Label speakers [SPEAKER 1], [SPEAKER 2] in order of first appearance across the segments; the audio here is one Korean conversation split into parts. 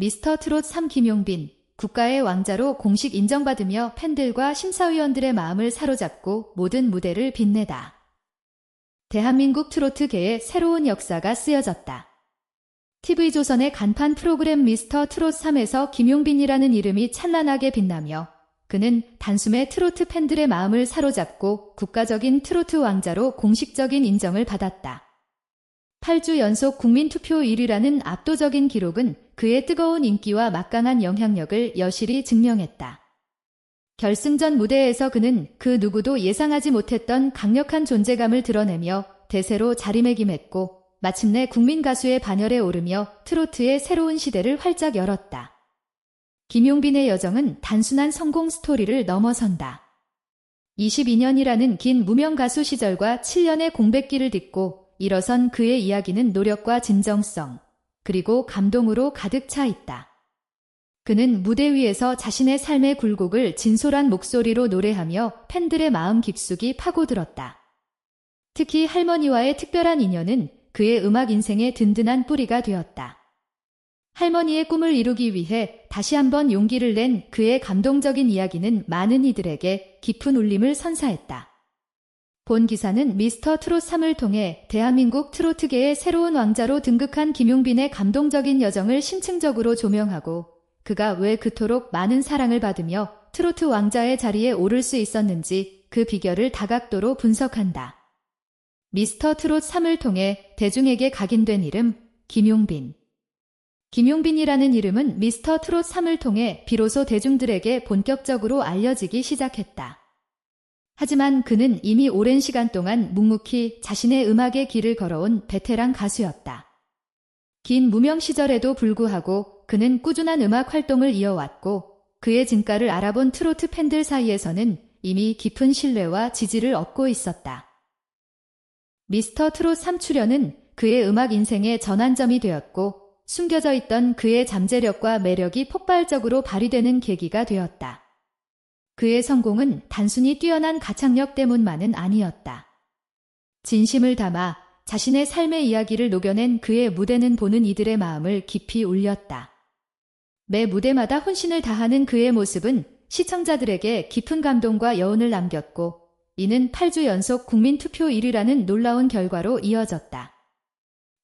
[SPEAKER 1] 미스터 트롯 3 김용빈, 국가의 왕자로 공식 인정받으며 팬들과 심사위원들의 마음을 사로잡고 모든 무대를 빛내다. 대한민국 트로트계의 새로운 역사가 쓰여졌다. TV조선의 간판 프로그램 미스터 트롯 3에서 김용빈이라는 이름이 찬란하게 빛나며 그는 단숨에 트로트 팬들의 마음을 사로잡고 국가적인 트로트 왕자로 공식적인 인정을 받았다. 8주 연속 국민투표 1위라는 압도적인 기록은 그의 뜨거운 인기와 막강한 영향력을 여실히 증명했다. 결승전 무대에서 그는 그 누구도 예상하지 못했던 강력한 존재감을 드러내며 대세로 자리매김했고 마침내 국민 가수의 반열에 오르며 트로트의 새로운 시대를 활짝 열었다. 김용빈의 여정은 단순한 성공 스토리를 넘어선다. 22년이라는 긴 무명 가수 시절과 7년의 공백기를 딛고 일어선 그의 이야기는 노력과 진정성, 그리고 감동으로 가득 차 있다. 그는 무대 위에서 자신의 삶의 굴곡을 진솔한 목소리로 노래하며 팬들의 마음 깊숙이 파고들었다. 특히 할머니와의 특별한 인연은 그의 음악 인생의 든든한 뿌리가 되었다. 할머니의 꿈을 이루기 위해 다시 한번 용기를 낸 그의 감동적인 이야기는 많은 이들에게 깊은 울림을 선사했다. 본 기사는 미스터 트롯 3을 통해 대한민국 트로트계의 새로운 왕자로 등극한 김용빈의 감동적인 여정을 심층적으로 조명하고 그가 왜 그토록 많은 사랑을 받으며 트로트 왕자의 자리에 오를 수 있었는지 그 비결을 다각도로 분석한다. 미스터 트롯 3을 통해 대중에게 각인된 이름 김용빈. 김용빈이라는 이름은 미스터 트롯 3을 통해 비로소 대중들에게 본격적으로 알려지기 시작했다. 하지만 그는 이미 오랜 시간 동안 묵묵히 자신의 음악의 길을 걸어온 베테랑 가수였다. 긴 무명 시절에도 불구하고 그는 꾸준한 음악 활동을 이어왔고 그의 진가를 알아본 트로트 팬들 사이에서는 이미 깊은 신뢰와 지지를 얻고 있었다. 미스터 트롯 3 출연은 그의 음악 인생의 전환점이 되었고 숨겨져 있던 그의 잠재력과 매력이 폭발적으로 발휘되는 계기가 되었다. 그의 성공은 단순히 뛰어난 가창력 때문만은 아니었다. 진심을 담아 자신의 삶의 이야기를 녹여낸 그의 무대는 보는 이들의 마음을 깊이 울렸다. 매 무대마다 혼신을 다하는 그의 모습은 시청자들에게 깊은 감동과 여운을 남겼고 이는 8주 연속 국민 투표 1위라는 놀라운 결과로 이어졌다.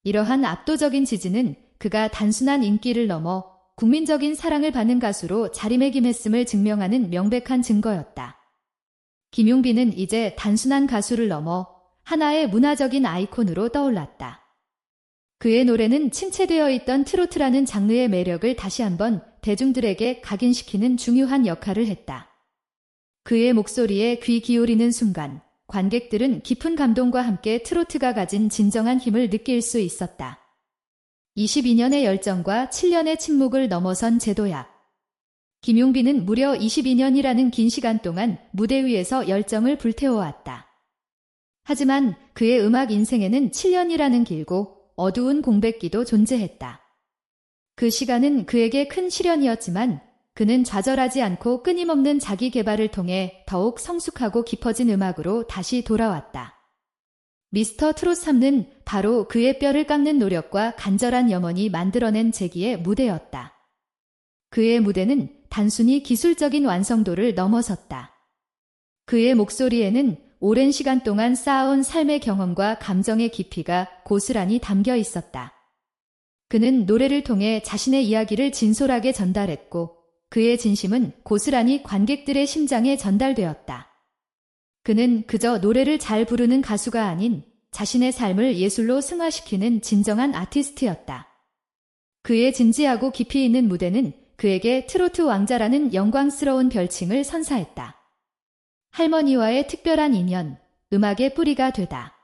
[SPEAKER 1] 이러한 압도적인 지지는 그가 단순한 인기를 넘어 국민적인 사랑을 받는 가수로 자리매김했음을 증명하는 명백한 증거였다. 김용빈은 이제 단순한 가수를 넘어 하나의 문화적인 아이콘으로 떠올랐다. 그의 노래는 침체되어 있던 트로트라는 장르의 매력을 다시 한번 대중들에게 각인시키는 중요한 역할을 했다. 그의 목소리에 귀 기울이는 순간 관객들은 깊은 감동과 함께 트로트가 가진 진정한 힘을 느낄 수 있었다. 22년의 열정과 7년의 침묵을 넘어선 제도약. 김용빈은 무려 22년이라는 긴 시간 동안 무대 위에서 열정을 불태워왔다. 하지만 그의 음악 인생에는 7년이라는 길고 어두운 공백기도 존재했다. 그 시간은 그에게 큰 시련이었지만 그는 좌절하지 않고 끊임없는 자기 개발을 통해 더욱 성숙하고 깊어진 음악으로 다시 돌아왔다. 미스터 트롯 3는 바로 그의 뼈를 깎는 노력과 간절한 염원이 만들어낸 재기의 무대였다. 그의 무대는 단순히 기술적인 완성도를 넘어섰다. 그의 목소리에는 오랜 시간 동안 쌓아온 삶의 경험과 감정의 깊이가 고스란히 담겨 있었다. 그는 노래를 통해 자신의 이야기를 진솔하게 전달했고 그의 진심은 고스란히 관객들의 심장에 전달되었다. 그는 그저 노래를 잘 부르는 가수가 아닌 자신의 삶을 예술로 승화시키는 진정한 아티스트였다. 그의 진지하고 깊이 있는 무대는 그에게 트로트 왕자라는 영광스러운 별칭을 선사했다. 할머니와의 특별한 인연, 음악의 뿌리가 되다.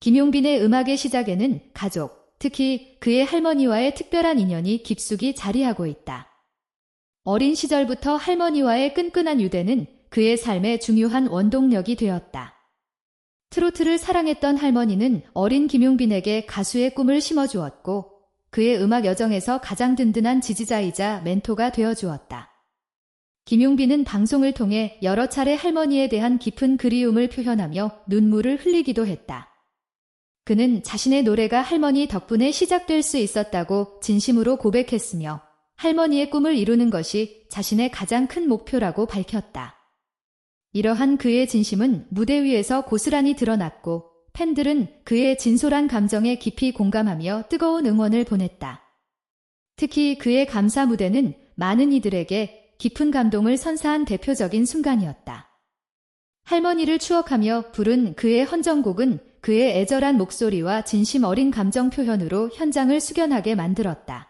[SPEAKER 1] 김용빈의 음악의 시작에는 가족, 특히 그의 할머니와의 특별한 인연이 깊숙이 자리하고 있다. 어린 시절부터 할머니와의 끈끈한 유대는 그의 삶의 중요한 원동력이 되었다. 트로트를 사랑했던 할머니는 어린 김용빈에게 가수의 꿈을 심어주었고 그의 음악 여정에서 가장 든든한 지지자이자 멘토가 되어주었다. 김용빈은 방송을 통해 여러 차례 할머니에 대한 깊은 그리움을 표현하며 눈물을 흘리기도 했다. 그는 자신의 노래가 할머니 덕분에 시작될 수 있었다고 진심으로 고백했으며 할머니의 꿈을 이루는 것이 자신의 가장 큰 목표라고 밝혔다. 이러한 그의 진심은 무대 위에서 고스란히 드러났고 팬들은 그의 진솔한 감정에 깊이 공감하며 뜨거운 응원을 보냈다. 특히 그의 감사 무대는 많은 이들에게 깊은 감동을 선사한 대표적인 순간이었다. 할머니를 추억하며 부른 그의 헌정곡은 그의 애절한 목소리와 진심 어린 감정 표현으로 현장을 숙연하게 만들었다.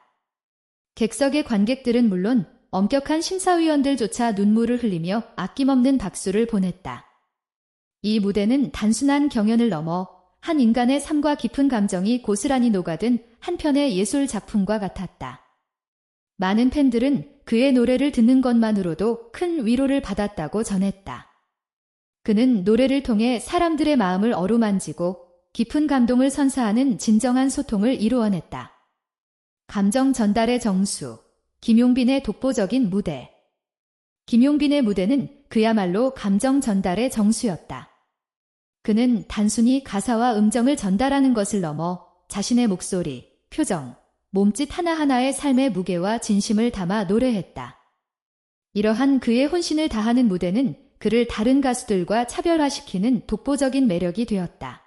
[SPEAKER 1] 객석의 관객들은 물론 엄격한 심사위원들조차 눈물을 흘리며 아낌없는 박수를 보냈다. 이 무대는 단순한 경연을 넘어 한 인간의 삶과 깊은 감정이 고스란히 녹아든 한편의 예술 작품과 같았다. 많은 팬들은 그의 노래를 듣는 것만으로도 큰 위로를 받았다고 전했다. 그는 노래를 통해 사람들의 마음을 어루만지고 깊은 감동을 선사하는 진정한 소통을 이루어냈다. 감정 전달의 정수, 김용빈의 독보적인 무대. 김용빈의 무대는 그야말로 감정 전달의 정수였다. 그는 단순히 가사와 음정을 전달하는 것을 넘어 자신의 목소리, 표정, 몸짓 하나하나의 삶의 무게와 진심을 담아 노래했다. 이러한 그의 혼신을 다하는 무대는 그를 다른 가수들과 차별화시키는 독보적인 매력이 되었다.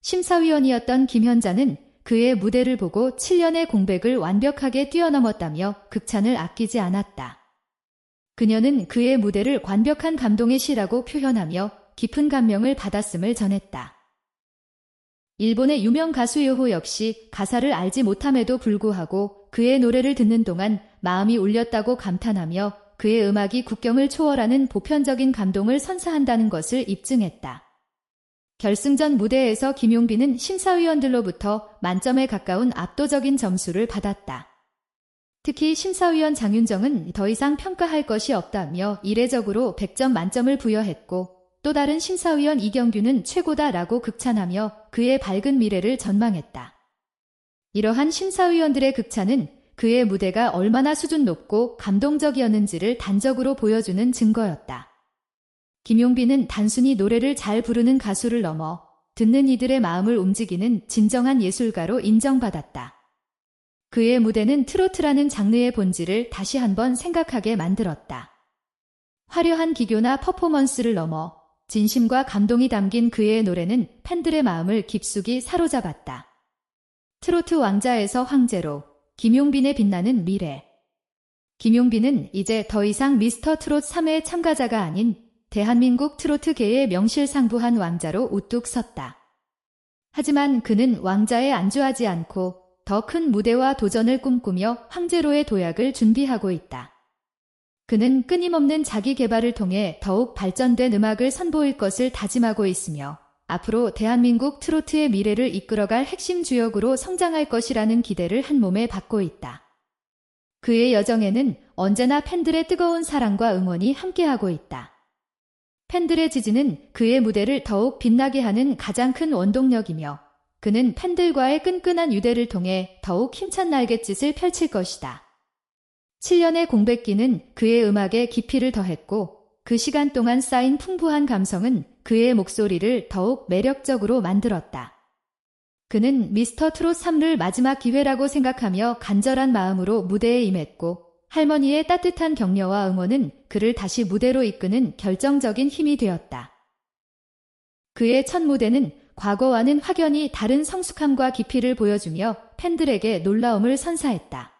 [SPEAKER 1] 심사위원이었던 김현자는 그의 무대를 보고 7년의 공백을 완벽하게 뛰어넘었다며 극찬을 아끼지 않았다. 그녀는 그의 무대를 완벽한 감동의 시라고 표현하며 깊은 감명을 받았음을 전했다. 일본의 유명 가수 요호 역시 가사를 알지 못함에도 불구하고 그의 노래를 듣는 동안 마음이 울렸다고 감탄하며 그의 음악이 국경을 초월하는 보편적인 감동을 선사한다는 것을 입증했다. 결승전 무대에서 김용빈은 심사위원들로부터 만점에 가까운 압도적인 점수를 받았다. 특히 심사위원 장윤정은 더 이상 평가할 것이 없다며 이례적으로 100점 만점을 부여했고 또 다른 심사위원 이경규는 최고다라고 극찬하며 그의 밝은 미래를 전망했다. 이러한 심사위원들의 극찬은 그의 무대가 얼마나 수준 높고 감동적이었는지를 단적으로 보여주는 증거였다. 김용빈은 단순히 노래를 잘 부르는 가수를 넘어 듣는 이들의 마음을 움직이는 진정한 예술가로 인정받았다. 그의 무대는 트로트라는 장르의 본질을 다시 한번 생각하게 만들었다. 화려한 기교나 퍼포먼스를 넘어 진심과 감동이 담긴 그의 노래는 팬들의 마음을 깊숙이 사로잡았다. 트로트 왕자에서 황제로 김용빈의 빛나는 미래. 김용빈은 이제 더 이상 미스터 트롯 3회 참가자가 아닌 대한민국 트로트계의 명실상부한 왕자로 우뚝 섰다. 하지만 그는 왕자에 안주하지 않고 더 큰 무대와 도전을 꿈꾸며 황제로의 도약을 준비하고 있다. 그는 끊임없는 자기 개발을 통해 더욱 발전된 음악을 선보일 것을 다짐하고 있으며 앞으로 대한민국 트로트의 미래를 이끌어갈 핵심 주역으로 성장할 것이라는 기대를 한 몸에 받고 있다. 그의 여정에는 언제나 팬들의 뜨거운 사랑과 응원이 함께하고 있다. 팬들의 지지는 그의 무대를 더욱 빛나게 하는 가장 큰 원동력이며 그는 팬들과의 끈끈한 유대를 통해 더욱 힘찬 날갯짓을 펼칠 것이다. 7년의 공백기는 그의 음악에 깊이를 더했고 그 시간 동안 쌓인 풍부한 감성은 그의 목소리를 더욱 매력적으로 만들었다. 그는 미스터 트롯 3를 마지막 기회라고 생각하며 간절한 마음으로 무대에 임했고 할머니의 따뜻한 격려와 응원은 그를 다시 무대로 이끄는 결정적인 힘이 되었다. 그의 첫 무대는 과거와는 확연히 다른 성숙함과 깊이를 보여주며 팬들에게 놀라움을 선사했다.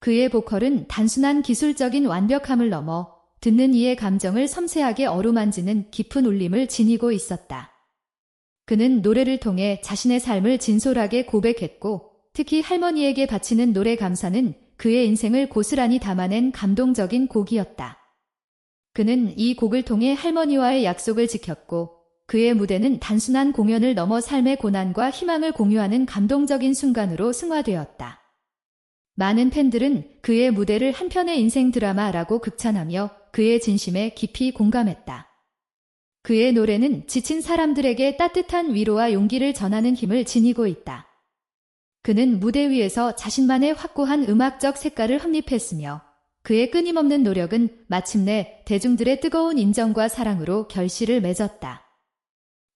[SPEAKER 1] 그의 보컬은 단순한 기술적인 완벽함을 넘어 듣는 이의 감정을 섬세하게 어루만지는 깊은 울림을 지니고 있었다. 그는 노래를 통해 자신의 삶을 진솔하게 고백했고 특히 할머니에게 바치는 노래 감사는 그의 인생을 고스란히 담아낸 감동적인 곡이었다. 그는 이 곡을 통해 할머니와의 약속을 지켰고 그의 무대는 단순한 공연을 넘어 삶의 고난과 희망을 공유하는 감동적인 순간으로 승화되었다. 많은 팬들은 그의 무대를 한편의 인생 드라마라고 극찬하며 그의 진심에 깊이 공감했다. 그의 노래는 지친 사람들에게 따뜻한 위로와 용기를 전하는 힘을 지니고 있다. 그는 무대 위에서 자신만의 확고한 음악적 색깔을 확립했으며 그의 끊임없는 노력은 마침내 대중들의 뜨거운 인정과 사랑으로 결실을 맺었다.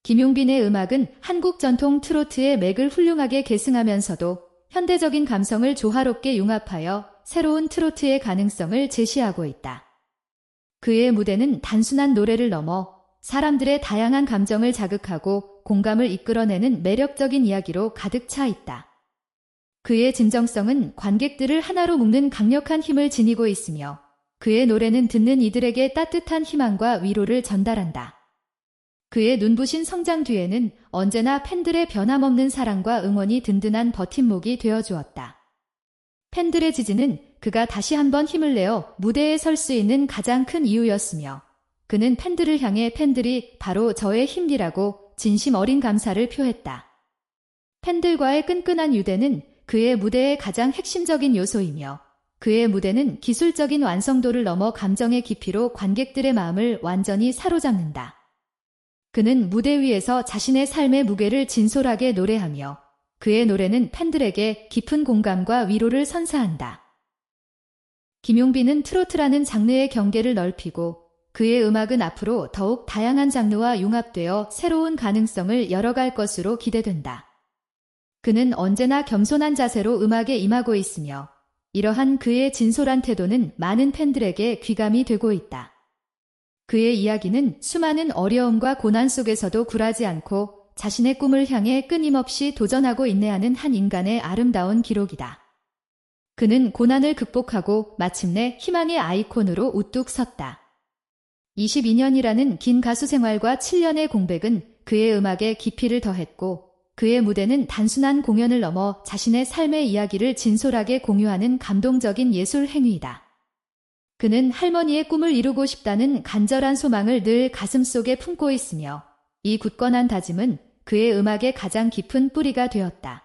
[SPEAKER 1] 김용빈의 음악은 한국 전통 트로트의 맥을 훌륭하게 계승하면서도 현대적인 감성을 조화롭게 융합하여 새로운 트로트의 가능성을 제시하고 있다. 그의 무대는 단순한 노래를 넘어 사람들의 다양한 감정을 자극하고 공감을 이끌어내는 매력적인 이야기로 가득 차 있다. 그의 진정성은 관객들을 하나로 묶는 강력한 힘을 지니고 있으며 그의 노래는 듣는 이들에게 따뜻한 희망과 위로를 전달한다. 그의 눈부신 성장 뒤에는 언제나 팬들의 변함없는 사랑과 응원이 든든한 버팀목이 되어 주었다. 팬들의 지지는 그가 다시 한번 힘을 내어 무대에 설 수 있는 가장 큰 이유였으며 그는 팬들을 향해 팬들이 바로 저의 힘이라고 진심 어린 감사를 표했다. 팬들과의 끈끈한 유대는 그의 무대의 가장 핵심적인 요소이며 그의 무대는 기술적인 완성도를 넘어 감정의 깊이로 관객들의 마음을 완전히 사로잡는다. 그는 무대 위에서 자신의 삶의 무게를 진솔하게 노래하며 그의 노래는 팬들에게 깊은 공감과 위로를 선사한다. 김용빈은 트로트라는 장르의 경계를 넓히고 그의 음악은 앞으로 더욱 다양한 장르와 융합되어 새로운 가능성을 열어갈 것으로 기대된다. 그는 언제나 겸손한 자세로 음악에 임하고 있으며 이러한 그의 진솔한 태도는 많은 팬들에게 귀감이 되고 있다. 그의 이야기는 수많은 어려움과 고난 속에서도 굴하지 않고 자신의 꿈을 향해 끊임없이 도전하고 인내하는 한 인간의 아름다운 기록이다. 그는 고난을 극복하고 마침내 희망의 아이콘으로 우뚝 섰다. 22년이라는 긴 가수 생활과 7년의 공백은 그의 음악에 깊이를 더했고 그의 무대는 단순한 공연을 넘어 자신의 삶의 이야기를 진솔하게 공유하는 감동적인 예술 행위이다. 그는 할머니의 꿈을 이루고 싶다는 간절한 소망을 늘 가슴속에 품고 있으며 이 굳건한 다짐은 그의 음악의 가장 깊은 뿌리가 되었다.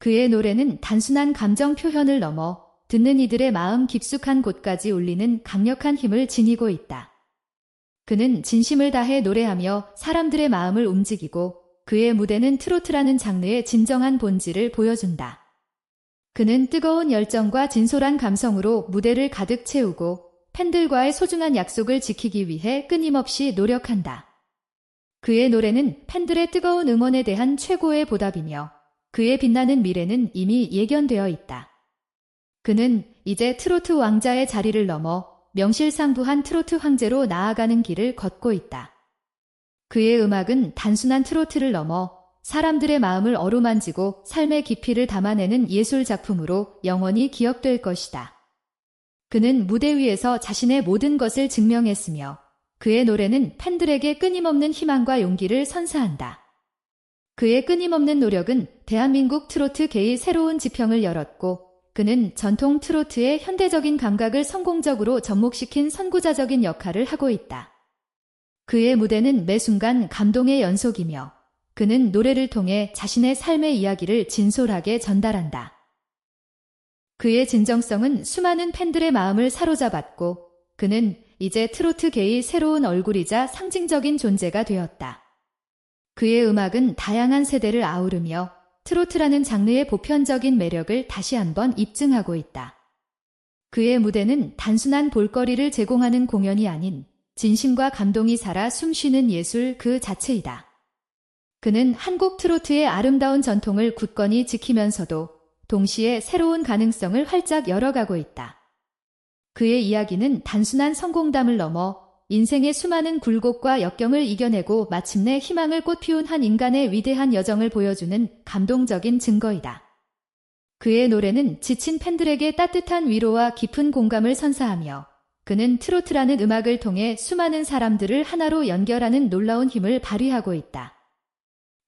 [SPEAKER 1] 그의 노래는 단순한 감정 표현을 넘어 듣는 이들의 마음 깊숙한 곳까지 울리는 강력한 힘을 지니고 있다. 그는 진심을 다해 노래하며 사람들의 마음을 움직이고 그의 무대는 트로트라는 장르의 진정한 본질을 보여준다. 그는 뜨거운 열정과 진솔한 감성으로 무대를 가득 채우고 팬들과의 소중한 약속을 지키기 위해 끊임없이 노력한다. 그의 노래는 팬들의 뜨거운 응원에 대한 최고의 보답이며 그의 빛나는 미래는 이미 예견되어 있다. 그는 이제 트로트 왕자의 자리를 넘어 명실상부한 트로트 황제로 나아가는 길을 걷고 있다. 그의 음악은 단순한 트로트를 넘어 사람들의 마음을 어루만지고 삶의 깊이를 담아내는 예술 작품으로 영원히 기억될 것이다. 그는 무대 위에서 자신의 모든 것을 증명했으며 그의 노래는 팬들에게 끊임없는 희망과 용기를 선사한다. 그의 끊임없는 노력은 대한민국 트로트계의 새로운 지평을 열었고 그는 전통 트로트의 현대적인 감각을 성공적으로 접목시킨 선구자적인 역할을 하고 있다. 그의 무대는 매 순간 감동의 연속이며 그는 노래를 통해 자신의 삶의 이야기를 진솔하게 전달한다. 그의 진정성은 수많은 팬들의 마음을 사로잡았고 그는 이제 트로트계의 새로운 얼굴이자 상징적인 존재가 되었다. 그의 음악은 다양한 세대를 아우르며 트로트라는 장르의 보편적인 매력을 다시 한번 입증하고 있다. 그의 무대는 단순한 볼거리를 제공하는 공연이 아닌 진심과 감동이 살아 숨쉬는 예술 그 자체이다. 그는 한국 트로트의 아름다운 전통을 굳건히 지키면서도 동시에 새로운 가능성을 활짝 열어가고 있다. 그의 이야기는 단순한 성공담을 넘어 인생의 수많은 굴곡과 역경을 이겨내고 마침내 희망을 꽃피운 한 인간의 위대한 여정을 보여주는 감동적인 증거이다. 그의 노래는 지친 팬들에게 따뜻한 위로와 깊은 공감을 선사하며 그는 트로트라는 음악을 통해 수많은 사람들을 하나로 연결하는 놀라운 힘을 발휘하고 있다.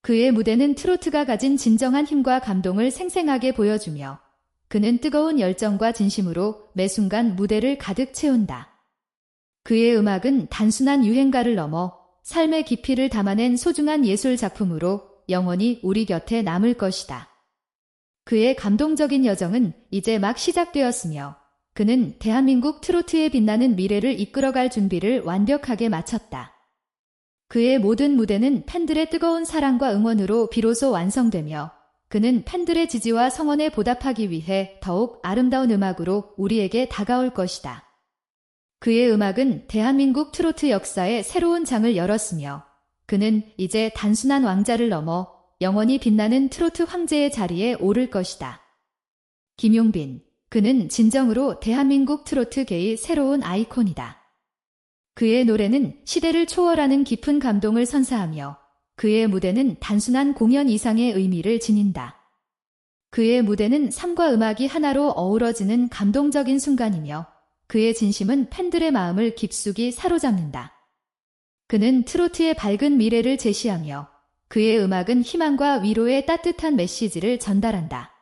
[SPEAKER 1] 그의 무대는 트로트가 가진 진정한 힘과 감동을 생생하게 보여주며 그는 뜨거운 열정과 진심으로 매 순간 무대를 가득 채운다. 그의 음악은 단순한 유행가를 넘어 삶의 깊이를 담아낸 소중한 예술 작품으로 영원히 우리 곁에 남을 것이다. 그의 감동적인 여정은 이제 막 시작되었으며 그는 대한민국 트로트에 빛나는 미래를 이끌어갈 준비를 완벽하게 마쳤다. 그의 모든 무대는 팬들의 뜨거운 사랑과 응원으로 비로소 완성되며 그는 팬들의 지지와 성원에 보답하기 위해 더욱 아름다운 음악으로 우리에게 다가올 것이다. 그의 음악은 대한민국 트로트 역사에 새로운 장을 열었으며 그는 이제 단순한 왕자를 넘어 영원히 빛나는 트로트 황제의 자리에 오를 것이다. 김용빈. 그는 진정으로 대한민국 트로트계의 새로운 아이콘이다. 그의 노래는 시대를 초월하는 깊은 감동을 선사하며 그의 무대는 단순한 공연 이상의 의미를 지닌다. 그의 무대는 삶과 음악이 하나로 어우러지는 감동적인 순간이며 그의 진심은 팬들의 마음을 깊숙이 사로잡는다. 그는 트로트의 밝은 미래를 제시하며 그의 음악은 희망과 위로의 따뜻한 메시지를 전달한다.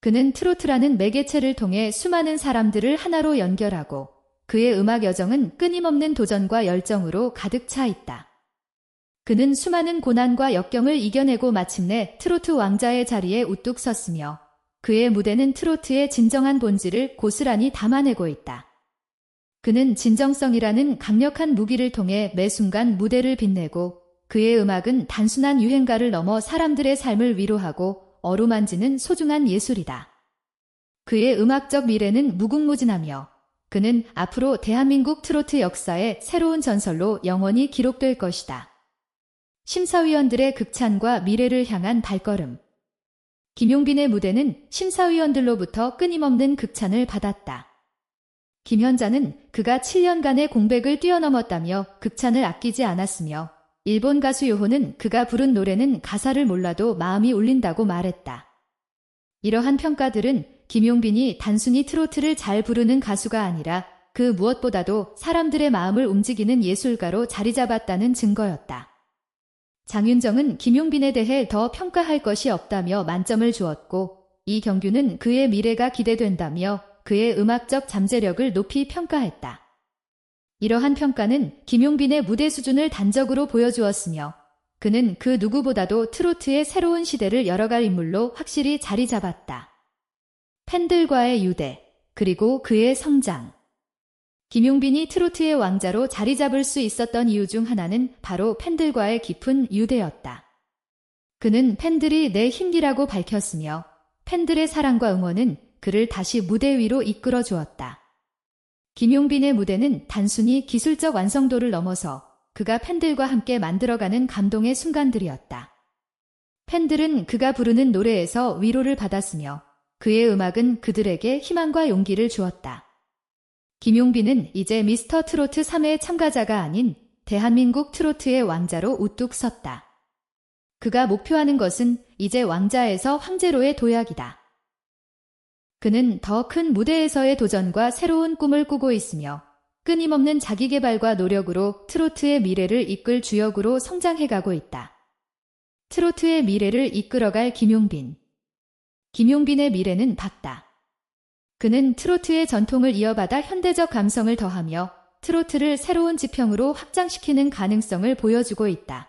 [SPEAKER 1] 그는 트로트라는 매개체를 통해 수많은 사람들을 하나로 연결하고 그의 음악 여정은 끊임없는 도전과 열정으로 가득 차 있다. 그는 수많은 고난과 역경을 이겨내고 마침내 트로트 왕자의 자리에 우뚝 섰으며 그의 무대는 트로트의 진정한 본질을 고스란히 담아내고 있다. 그는 진정성이라는 강력한 무기를 통해 매 순간 무대를 빛내고 그의 음악은 단순한 유행가를 넘어 사람들의 삶을 위로하고 어루만지는 소중한 예술이다. 그의 음악적 미래는 무궁무진하며 그는 앞으로 대한민국 트로트 역사의 새로운 전설로 영원히 기록될 것이다. 심사위원들의 극찬과 미래를 향한 발걸음. 김용빈의 무대는 심사위원들로부터 끊임없는 극찬을 받았다. 김현자는 그가 7년간의 공백을 뛰어넘었다며 극찬을 아끼지 않았으며 일본 가수 요호는 그가 부른 노래는 가사를 몰라도 마음이 울린다고 말했다. 이러한 평가들은 김용빈이 단순히 트로트를 잘 부르는 가수가 아니라 그 무엇보다도 사람들의 마음을 움직이는 예술가로 자리 잡았다는 증거였다. 장윤정은 김용빈에 대해 더 평가할 것이 없다며 만점을 주었고 이 경규는 그의 미래가 기대된다며 그의 음악적 잠재력을 높이 평가했다. 이러한 평가는 김용빈의 무대 수준을 단적으로 보여주었으며 그는 그 누구보다도 트로트의 새로운 시대를 열어갈 인물로 확실히 자리 잡았다. 팬들과의 유대, 그리고 그의 성장. 김용빈이 트로트의 왕자로 자리 잡을 수 있었던 이유 중 하나는 바로 팬들과의 깊은 유대였다. 그는 팬들이 내 힘이라고 밝혔으며 팬들의 사랑과 응원은 그를 다시 무대 위로 이끌어 주었다. 김용빈의 무대는 단순히 기술적 완성도를 넘어서 그가 팬들과 함께 만들어가는 감동의 순간들이었다. 팬들은 그가 부르는 노래에서 위로를 받았으며 그의 음악은 그들에게 희망과 용기를 주었다. 김용빈은 이제 미스터 트로트 3회 참가자가 아닌 대한민국 트로트의 왕자로 우뚝 섰다. 그가 목표하는 것은 이제 왕자에서 황제로의 도약이다. 그는 더 큰 무대에서의 도전과 새로운 꿈을 꾸고 있으며 끊임없는 자기 개발과 노력으로 트로트의 미래를 이끌 주역으로 성장해가고 있다. 트로트의 미래를 이끌어갈 김용빈. 김용빈의 미래는 밝다. 그는 트로트의 전통을 이어받아 현대적 감성을 더하며 트로트를 새로운 지평으로 확장시키는 가능성을 보여주고 있다.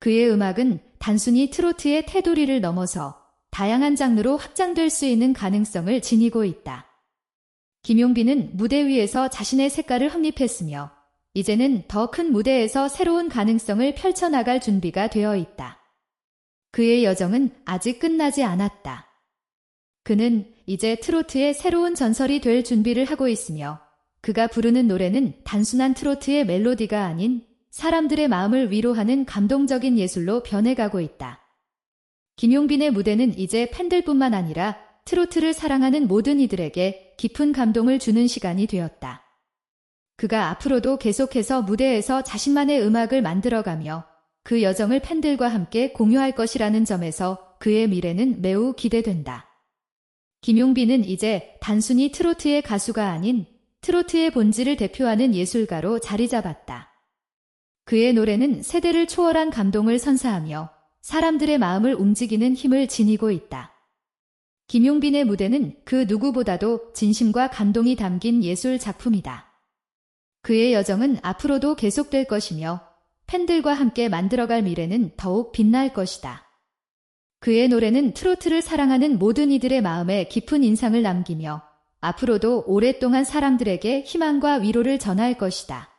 [SPEAKER 1] 그의 음악은 단순히 트로트의 테두리를 넘어서 다양한 장르로 확장될 수 있는 가능성을 지니고 있다. 김용빈은 무대 위에서 자신의 색깔을 확립했으며 이제는 더 큰 무대에서 새로운 가능성을 펼쳐나갈 준비가 되어 있다. 그의 여정은 아직 끝나지 않았다. 그는 이제 트로트의 새로운 전설이 될 준비를 하고 있으며 그가 부르는 노래는 단순한 트로트의 멜로디가 아닌 사람들의 마음을 위로하는 감동적인 예술로 변해가고 있다. 김용빈의 무대는 이제 팬들뿐만 아니라 트로트를 사랑하는 모든 이들에게 깊은 감동을 주는 시간이 되었다. 그가 앞으로도 계속해서 무대에서 자신만의 음악을 만들어가며 그 여정을 팬들과 함께 공유할 것이라는 점에서 그의 미래는 매우 기대된다. 김용빈은 이제 단순히 트로트의 가수가 아닌 트로트의 본질을 대표하는 예술가로 자리 잡았다. 그의 노래는 세대를 초월한 감동을 선사하며 사람들의 마음을 움직이는 힘을 지니고 있다. 김용빈의 무대는 그 누구보다도 진심과 감동이 담긴 예술 작품이다. 그의 여정은 앞으로도 계속될 것이며 팬들과 함께 만들어갈 미래는 더욱 빛날 것이다. 그의 노래는 트로트를 사랑하는 모든 이들의 마음에 깊은 인상을 남기며 앞으로도 오랫동안 사람들에게 희망과 위로를 전할 것이다.